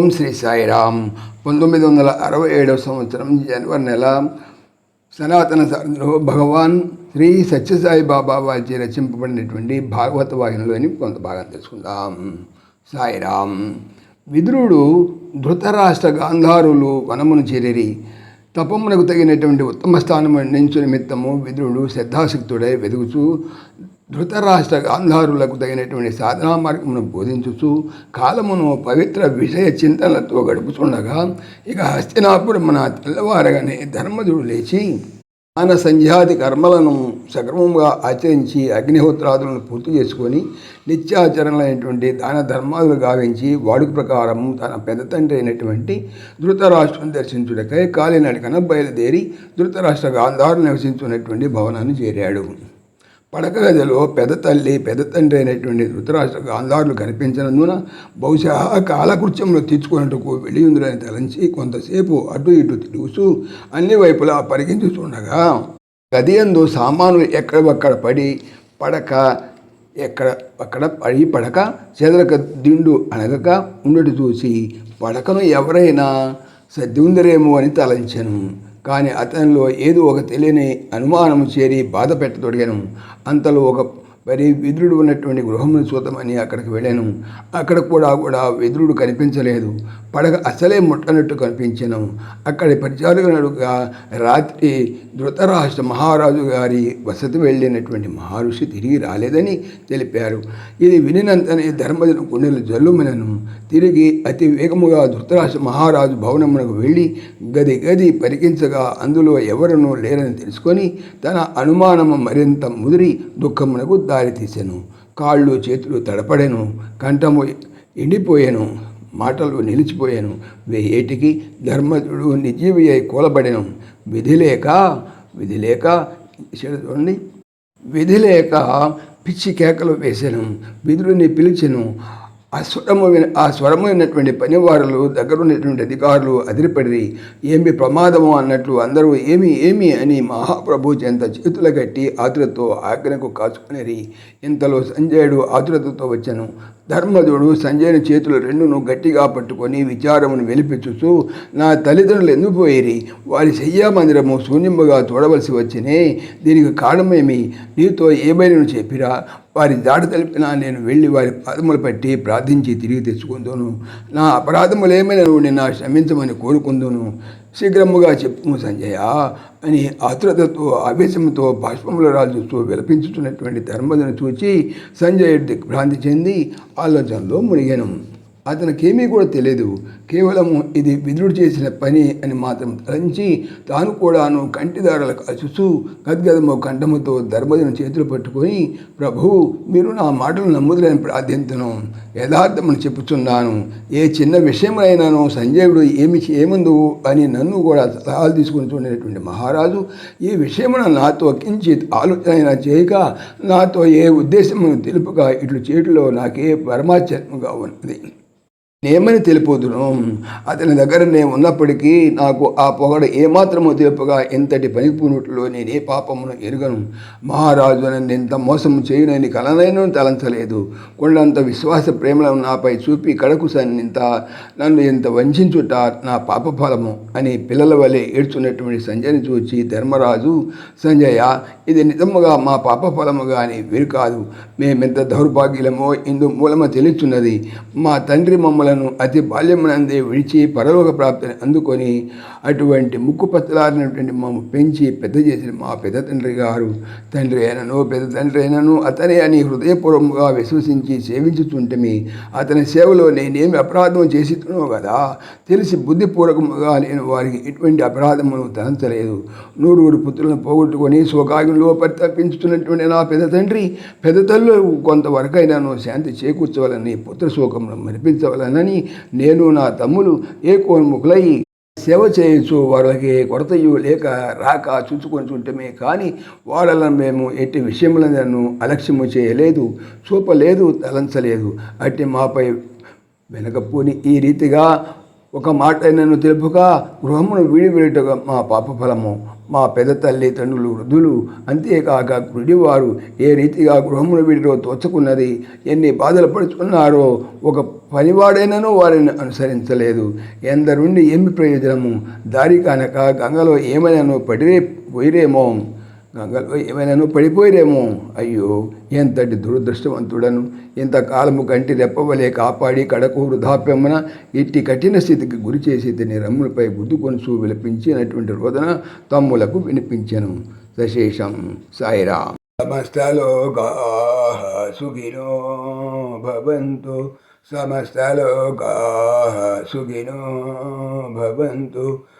ఓం శ్రీ సాయిరామ్. పంతొమ్మిది వందల అరవై ఏడవ సంవత్సరం జనవరి నెల. సనాతన సాధనలో భగవాన్ శ్రీ సత్యసాయి బాబా వారిచే రచింపబడినటువంటి భాగవత వాహినిలోని కొంత భాగం తెలుసుకుందాం. సాయిరామ్. విదురుడు ధృతరాష్ట్ర గాంధారులు వనమును చేరిరి. తపమునకు తగినటువంటి ఉత్తమ స్థానం నించు నిమిత్తము విదురుడు శ్రద్ధాశక్తుడై వెదుగుచూ ధృతరాష్ట్ర గాంధారులకు తగినటువంటి సాధనా మార్గమును బోధించుచు కాలమును పవిత్ర విషయ చింతనలతో గడుపుచుండగా ఇక హస్తినాపురమున తెల్లవారగానే ధర్మధుడు లేచి దాన సంధ్యాది కర్మలను సక్రమంగా ఆచరించి అగ్నిహోత్రాదులను పూర్తి చేసుకొని నిత్యాచరణలైనటువంటి దాన ధర్మాలు గావించి వాడుక ప్రకారం తన పెద్ద తండ్రి అయినటువంటి ధృతరాష్ట్రం దర్శించుటకై కాలినడకన బయలుదేరి ధృతరాష్ట్ర గాంధారు నివసించున్నటువంటి భవనాన్ని చేరాడు. పడక గదిలో పెద్ద తల్లి పెద్ద తండ్రి అయినటువంటి ధృతరాష్ట్ర గాంధారులు కనిపించినందున బహుశా కాలకృత్యంలో తీర్చుకున్నట్టుకు వెళ్ళి తలంచి కొంతసేపు అటు ఇటు తిరుగుతూ అన్ని వైపులా పరిగించుతుండగా గది అందు సామానులు ఎక్కడొక్కడ పడి పడక ఎక్కడ అక్కడ పడి పడక చెదరక దిండు అనగక ఉండటి చూసి పడకను ఎవరైనా సర్ది ఉందరేమో అని తలంచాను. కానీ అతనిలో ఏదో ఒక తెలియని అనుమానము చేరి బాధ పెట్టదొడిగాను. అంతలో ఒక మరి విదురుడు ఉన్నటువంటి గృహమును చూద్దామని అక్కడికి వెళ్ళాను. అక్కడ కూడా కూడా విదురుడు కనిపించలేదు. పడగ అసలే ముట్టనట్టు కనిపించాను. అక్కడి పరిచారకుడుగా రాత్రి ధృతరాష్ట్ర మహారాజు గారి వసతి వెళ్ళినటువంటి మహర్షి తిరిగి రాలేదని తెలిపారు. ఇది వినినంతనే ధర్మజన గుండెలు జల్లుమనను. తిరిగి అతి వేగముగా ధృతరాష్ట్ర మహారాజు భవనమునకు వెళ్ళి గది గది పరికించగా అందులో ఎవరనూ లేరని తెలుసుకొని తన అనుమానము మరింత ముదిరి దుఃఖమునకు దారితీసెను కాళ్ళు చేతులు తడపడెను. కంఠము ఎండిపోయాను. మాటలు నిలిచిపోయాను. వేయేటికి ధర్మజుడు నిజీవి అయి కూలబడెను. విధి లేక విధి లేక చూడండి. విధి లేక పిచ్చి కేకలు వేసాను. విధుడిని పిలిచెను. ఆ స్వరము ఆ ఆ స్వరమైనటువంటి పనివారులు దగ్గరున్నటువంటి అధికారులు అదిరిపడి ఏమి ప్రమాదము అన్నట్లు అందరూ ఏమి ఏమి అని మహాప్రభు చెంత చేతులు కట్టి ఆతురతో ఆజ్ఞకు కాచుకునేరి. ఇంతలో సంజయుడు ఆతురతతో వచ్చాను. ధర్మధుడు సంజయుని చేతులు రెండును గట్టిగా పట్టుకొని విచారమును వెలిపించుచు నా తల్లిదండ్రులు ఎందుకు పోయిరి? వారి శయ్యా మందిరము శూన్యముగా చూడవలసి వచ్చినే. దీనికి కారణమేమి? నీతో ఏమైనా చెప్పిరా? వారి దాడి తెలిపినా నేను వెళ్ళి వారి పాదములు పట్టి ప్రార్థించి తిరిగి తెచ్చుకుందును. నా అపరాధములేమైనా నువ్వు నిన్న క్షమించమని కోరుకుందును. శీఘ్రముగా చెప్పుము సంజయ అని ఆతురతతో ఆవేశంతో బాష్పముల రాజుతో విలపించుతున్నటువంటి ధర్మదను చూచి సంజయ్ దిగ్భ్రాంతి చెంది ఆలోచనలో మునిగాను. అతనికేమీ కూడా తెలియదు. కేవలము ఇది విధుడు చేసిన పని అని మాత్రం తలంచి తాను కూడాను కంటిదారుల కాచుచూ గద్గదము కంఠముతో ధర్మజను చేతులు పట్టుకొని ప్రభు మీరు నా మాటలు నమ్ముదులని ప్రార్థించను యథార్థమని చెప్పుచున్నాను. ఏ చిన్న విషయమైనాను సంజయుడు ఏమి ఏముందు? అని నన్ను కూడా సలహాలు తీసుకుని చూడేటువంటి మహారాజు ఈ విషయమున నాతో కించిత్ ఆలోచన చేయక నాతో ఏ ఉద్దేశమును తెలుపుగా ఇట్లు చేటులో నాకే పరమాచరణగా ఉన్నది. నేమని తెలిపోదును. అతని దగ్గర నేను ఉన్నప్పటికీ నాకు ఆ పొగడ ఏమాత్రమో తెలుపగా ఎంతటి పనిపూనుట్లో నేనే పాపమును ఎరుగను. మహారాజు నన్ను ఎంత మోసం చేయునని కలనైనా తలంచలేదు. కొండంత విశ్వాస ప్రేమలను నాపై చూపి కడకు సన్నింత. నన్ను ఇంత వంచుట నా పాప ఫలము అని పిల్లల వలె ఏడ్చున్నటువంటి సంజయ్ని చూచి ధర్మరాజు సంజయ ఇది నిజముగా మా పాప ఫలము కానీ వీరు కాదు. మేమెంత దౌర్భాగ్యులమో ఇందు మూలమ తెలుచున్నది. మా తండ్రి మమ్మల్ని పాపములను అతి బాల్యమునందే విడిచి పరలోక ప్రాప్తిని అందుకొని అటువంటి ముక్కు పచ్చలారినటువంటి మాము పెంచి పెద్ద చేసిన మా పెద్ద తండ్రి గారు తండ్రి అయినను పెద్ద తండ్రి అయినను అతనే అని హృదయపూర్వముగా విశ్వసించి సేవించుతుంటమి అతని సేవలో నేనేమి అపరాధం చేసినో కదా తెలిసి బుద్ధిపూర్వకముగా నేను వారికి ఎటువంటి అపరాధమును తలంచలేదు నూరుగురు పుత్రులను పోగొట్టుకొని స్వకాగ్యంలో పరితపించుతున్నటువంటి నా పెద్ద తండ్రి పెద్ద తల్లు కొంతవరకైనాను శాంతి చేకూర్చవాలని పుత్ర శోకమును మరిపించవాలని అని నేను నా తమ్ములు ఏ సేవ చేయొచ్చు వాళ్ళకి కొరతయు లేక రాక చూచుకొనిచుంటమే. కానీ వాళ్ళని మేము ఎట్టి విషయములను అలక్ష్యము చేయలేదు చూపలేదు తలంచలేదు. అట్టి మాపై వెనకపోని ఈ రీతిగా ఒక మాట నన్ను తెలుపుగా గృహమును వీడి వెళ్ళటగా మా పాప ఫలము. మా పెద్ద తల్లిదండ్రులు వృద్ధులు అంతేకాక గుడివారు ఏ రీతిగా గృహమును వీడిలో తోచుకున్నది ఎన్ని బాధలు పడుతున్నారో ఒక పనివాడైనను వారిని అనుసరించలేదు. ఎందరుండి ఏమి ప్రయోజనము? దారి కానక గంగలో ఏమైనాను పడిరే పోయిరేమో. గంగలో ఏమైనాను పడిపోయిరేమో. అయ్యో ఎంతటి దురదృష్టవంతుడను. ఇంతకాలము కంటి రెప్పవలే కాపాడి కడకు వృధాప్యమున ఇట్టి కఠిన స్థితికి గురి చేసి తిని రమ్ములపై గుద్దుకొనుచు విలపించినటువంటి రోదన తమ్ములకు వినిపించెను. సశేషం సాయిరాం సమస్తలోకా సుఖినో భవంతు. సమస్తలోకా సుఖినో భవంతు.